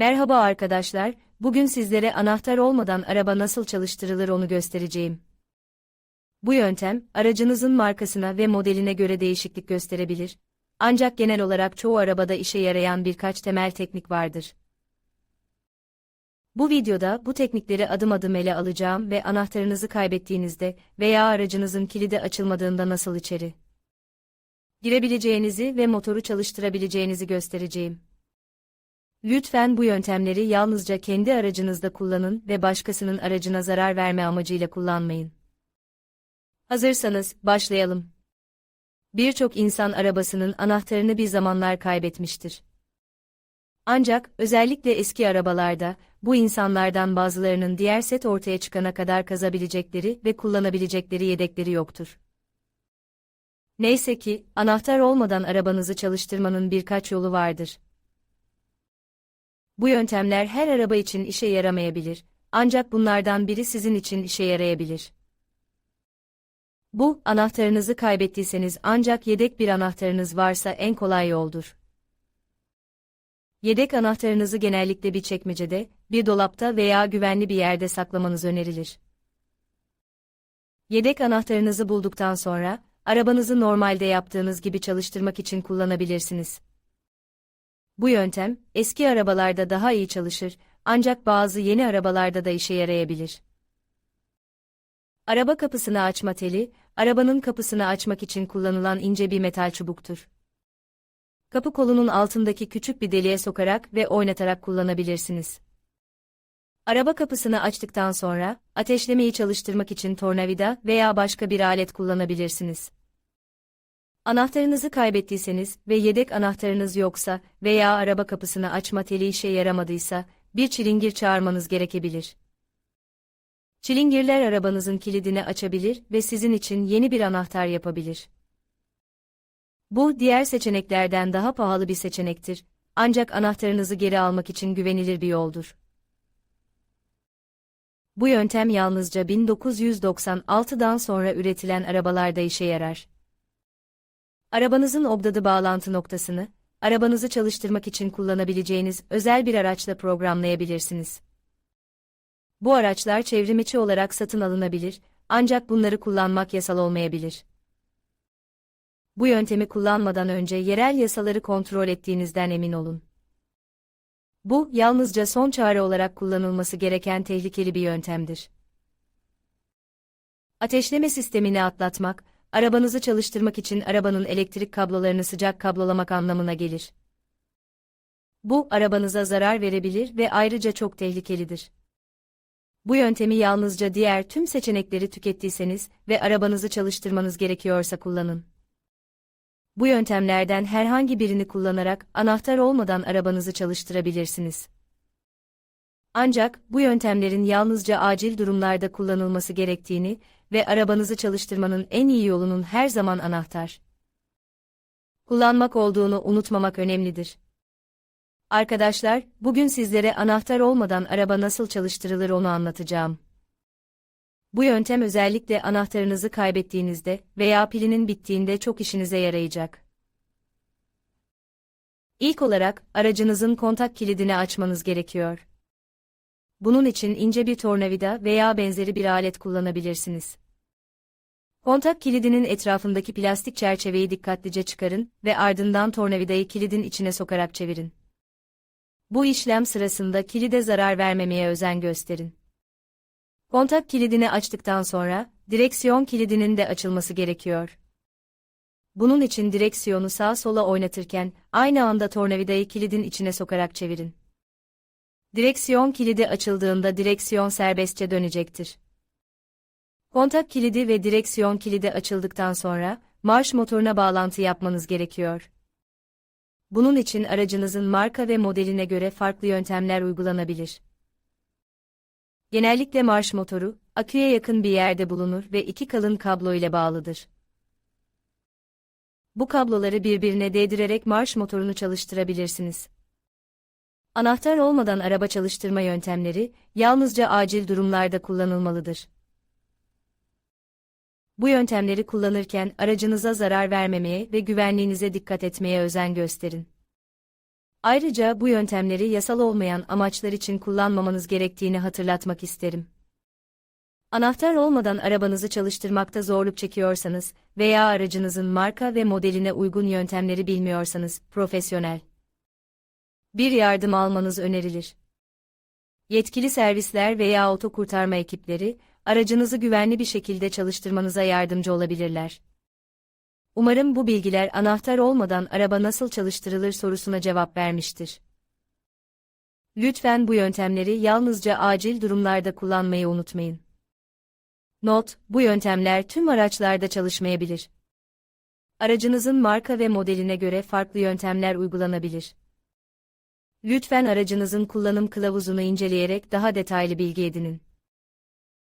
Merhaba arkadaşlar, bugün sizlere anahtar olmadan araba nasıl çalıştırılır onu göstereceğim. Bu yöntem, aracınızın markasına ve modeline göre değişiklik gösterebilir. Ancak genel olarak çoğu arabada işe yarayan birkaç temel teknik vardır. Bu videoda bu teknikleri adım adım ele alacağım ve anahtarınızı kaybettiğinizde veya aracınızın kilidi açılmadığında nasıl içeri girebileceğinizi ve motoru çalıştırabileceğinizi göstereceğim. Lütfen bu yöntemleri yalnızca kendi aracınızda kullanın ve başkasının aracına zarar verme amacıyla kullanmayın. Hazırsanız, başlayalım. Birçok insan arabasının anahtarını bir zamanlar kaybetmiştir. Ancak, özellikle eski arabalarda, bu insanlardan bazılarının diğer set ortaya çıkana kadar kazabilecekleri ve kullanabilecekleri yedekleri yoktur. Neyse ki, anahtar olmadan arabanızı çalıştırmanın birkaç yolu vardır. Bu yöntemler her araba için işe yaramayabilir, ancak bunlardan biri sizin için işe yarayabilir. Bu, anahtarınızı kaybettiyseniz ancak yedek bir anahtarınız varsa en kolay yoldur. Yedek anahtarınızı genellikle bir çekmecede, bir dolapta veya güvenli bir yerde saklamanız önerilir. Yedek anahtarınızı bulduktan sonra, arabanızı normalde yaptığınız gibi çalıştırmak için kullanabilirsiniz. Bu yöntem, eski arabalarda daha iyi çalışır, ancak bazı yeni arabalarda da işe yarayabilir. Araba kapısını açma teli, arabanın kapısını açmak için kullanılan ince bir metal çubuktur. Kapı kolunun altındaki küçük bir deliğe sokarak ve oynatarak kullanabilirsiniz. Araba kapısını açtıktan sonra, ateşlemeyi çalıştırmak için tornavida veya başka bir alet kullanabilirsiniz. Anahtarınızı kaybettiyseniz ve yedek anahtarınız yoksa veya araba kapısını açma teli işe yaramadıysa, bir çilingir çağırmanız gerekebilir. Çilingirler arabanızın kilidini açabilir ve sizin için yeni bir anahtar yapabilir. Bu, diğer seçeneklerden daha pahalı bir seçenektir, ancak anahtarınızı geri almak için güvenilir bir yoldur. Bu yöntem yalnızca 1996'dan sonra üretilen arabalarda işe yarar. Arabanızın obdadı bağlantı noktasını, arabanızı çalıştırmak için kullanabileceğiniz özel bir araçla programlayabilirsiniz. Bu araçlar çevrimiçi olarak satın alınabilir, ancak bunları kullanmak yasal olmayabilir. Bu yöntemi kullanmadan önce yerel yasaları kontrol ettiğinizden emin olun. Bu, yalnızca son çare olarak kullanılması gereken tehlikeli bir yöntemdir. Ateşleme sistemini atlatmak, arabanızı çalıştırmak için arabanın elektrik kablolarını sıcak kablolamak anlamına gelir. Bu, arabanıza zarar verebilir ve ayrıca çok tehlikelidir. Bu yöntemi yalnızca diğer tüm seçenekleri tükettiyseniz ve arabanızı çalıştırmanız gerekiyorsa kullanın. Bu yöntemlerden herhangi birini kullanarak anahtar olmadan arabanızı çalıştırabilirsiniz. Ancak bu yöntemlerin yalnızca acil durumlarda kullanılması gerektiğini ve arabanızı çalıştırmanın en iyi yolunun her zaman anahtar kullanmak olduğunu unutmamak önemlidir. Arkadaşlar, bugün sizlere anahtar olmadan araba nasıl çalıştırılır onu anlatacağım. Bu yöntem özellikle anahtarınızı kaybettiğinizde veya pilinin bittiğinde çok işinize yarayacak. İlk olarak, aracınızın kontak kilidini açmanız gerekiyor. Bunun için ince bir tornavida veya benzeri bir alet kullanabilirsiniz. Kontak kilidinin etrafındaki plastik çerçeveyi dikkatlice çıkarın ve ardından tornavidayı kilidin içine sokarak çevirin. Bu işlem sırasında kilide zarar vermemeye özen gösterin. Kontak kilidini açtıktan sonra, direksiyon kilidinin de açılması gerekiyor. Bunun için direksiyonu sağa sola oynatırken, aynı anda tornavidayı kilidin içine sokarak çevirin. Direksiyon kilidi açıldığında direksiyon serbestçe dönecektir. Kontak kilidi ve direksiyon kilidi açıldıktan sonra, marş motoruna bağlantı yapmanız gerekiyor. Bunun için aracınızın marka ve modeline göre farklı yöntemler uygulanabilir. Genellikle marş motoru, aküye yakın bir yerde bulunur ve iki kalın kablo ile bağlıdır. Bu kabloları birbirine değdirerek marş motorunu çalıştırabilirsiniz. Anahtar olmadan araba çalıştırma yöntemleri, yalnızca acil durumlarda kullanılmalıdır. Bu yöntemleri kullanırken aracınıza zarar vermemeye ve güvenliğinize dikkat etmeye özen gösterin. Ayrıca bu yöntemleri yasal olmayan amaçlar için kullanmamanız gerektiğini hatırlatmak isterim. Anahtar olmadan arabanızı çalıştırmakta zorluk çekiyorsanız veya aracınızın marka ve modeline uygun yöntemleri bilmiyorsanız, profesyonel bir yardım almanız önerilir. Yetkili servisler veya otokurtarma ekipleri, aracınızı güvenli bir şekilde çalıştırmanıza yardımcı olabilirler. Umarım bu bilgiler anahtar olmadan araba nasıl çalıştırılır sorusuna cevap vermiştir. Lütfen bu yöntemleri yalnızca acil durumlarda kullanmayı unutmayın. Not, bu yöntemler tüm araçlarda çalışmayabilir. Aracınızın marka ve modeline göre farklı yöntemler uygulanabilir. Lütfen aracınızın kullanım kılavuzunu inceleyerek daha detaylı bilgi edinin.